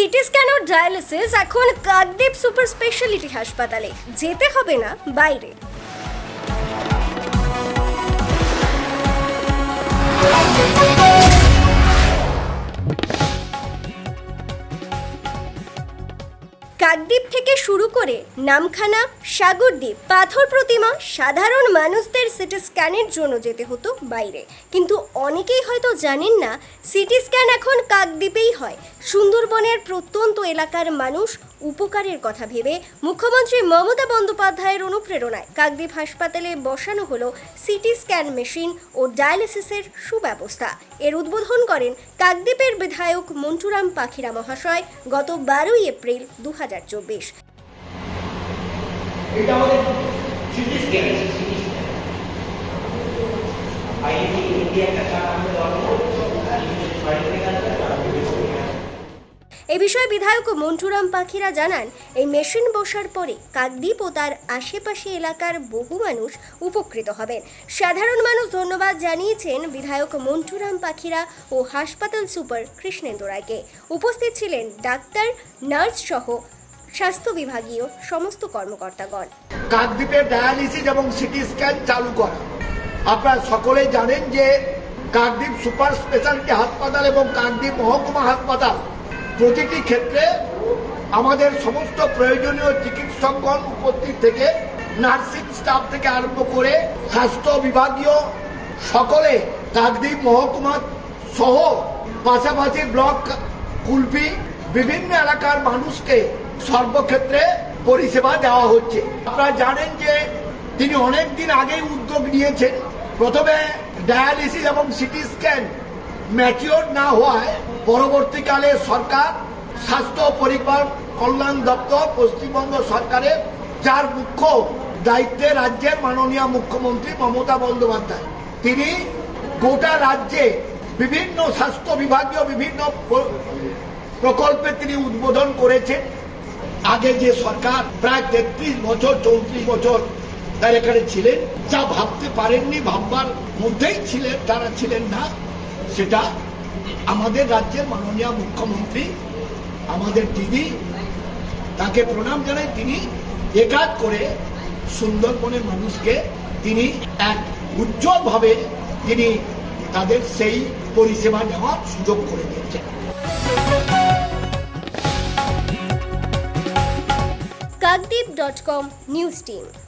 CT scan ও dialysis এখন Kakdwip super speciality হাসপাতালে। যেতে হবে না বাইরে। কাকদ্বীপ থেকে শুরু করে নামখানা, সাগরদ্বীপ, পাথর প্রতিমা সাধারণ মানুষদের সিটি স্ক্যানের জন্য যেতে হতো বাইরে। কিন্তু অনেকেই হয়তো জানেন না, সিটি স্ক্যান এখন কাকদ্বীপেই হয়। সুন্দরবনের প্রত্যন্ত এলাকার মানুষ উপকারের কথা ভেবে মুখ্যমন্ত্রী মমতা বন্দ্যোপাধ্যায়ের অনুপ্রেরণায় কাকদ্বীপ হাসপাতালে বসানো হলো সিটি স্ক্যান মেশিন ও ডায়ালিসিসের সুব্যবস্থা। এর উদ্বোধন করেন কাকদ্বীপের বিধায়ক মন্টুরাম পাখিরা মহাশয় গত বারোই এপ্রিল দু হাজার হাজার চব্বিশ। এ বিষয়ে বিধায়ক মন্টুরাম পাখিরা জানান এই মেশিন বসার পরে কাকদ্বীপ ও তার আশেপাশে এলাকার বহু মানুষ উপকৃত হবেন। সাধারণ মানুষ ধন্যবাদ জানিয়েছেন বিধায়ক মন্টুরাম পাখিরা ও হাসপাতাল সুপার কৃষ্ণেন্দু রায়কে। উপস্থিত ছিলেন ডাক্তার নার্স সহ স্বাস্থ্য বিভাগীয় সমস্ত কর্মকর্তাগণ। কাকদ্বীপে ডায়ালিসিস এবং সিটি স্ক্যান চালু করা। আপনারা সকলেই জানেন যে কাকদ্বীপ সুপার স্পেশালিটি হাসপাতাল এবং কাকদ্বীপ মহকুমা হাসপাতাল প্রতিটি ক্ষেত্রে আমাদের সমস্ত প্রয়োজনীয় চিকিৎসকগণ উপস্থিত থেকে, নার্সিং স্টাফ থেকে আরম্ভ করে স্বাস্থ্য বিভাগীয় সকলে কাকদ্বীপ মহকুমা সহ পাশাপাশি ব্লক কুলপি, বিভিন্ন এলাকার মানুষকে সর্বক্ষেত্রে পরিষেবা দেওয়া হচ্ছে। আপনারা জানেন যে তিনি অনেক দিন আগেই উদ্যোগ নিয়েছেন। প্রথমে ডায়ালিসিস এবং সিটি স্ক্যান ম্যাচিওর না হওয়ায় পরবর্তীকালে সরকার, স্বাস্থ্য পরিবার কল্যাণ দপ্তর, পশ্চিমবঙ্গ সরকারের যার মুখ্য দায়িত্বে রাজ্যের মাননীয় মুখ্যমন্ত্রী মমতা বন্দ্যোপাধ্যায়। তিনি গোটা রাজ্যে বিভিন্ন স্বাস্থ্য বিভাগীয় বিভিন্ন প্রকল্পে তিনি উদ্বোধন করেছেন। আগে যে সরকার প্রায় তেত্রিশ বছর, চৌত্রিশ বছর তার এখানে ছিলেন, যা ভাবতে পারেননি, ভাববার মধ্যেই ছিলেন, তারা ছিলেন না। সেটা আমাদের রাজ্যের মাননীয় মুখ্যমন্ত্রী, আমাদের দিদি, তাকে প্রণাম জানাই। তিনি একাজ করে সুন্দরবনের মানুষকে তিনি এক উজ্জ্বলভাবে তিনি তাদের সেই পরিষেবা নেওয়ার সুযোগ করে দিয়েছেন। dot com news team.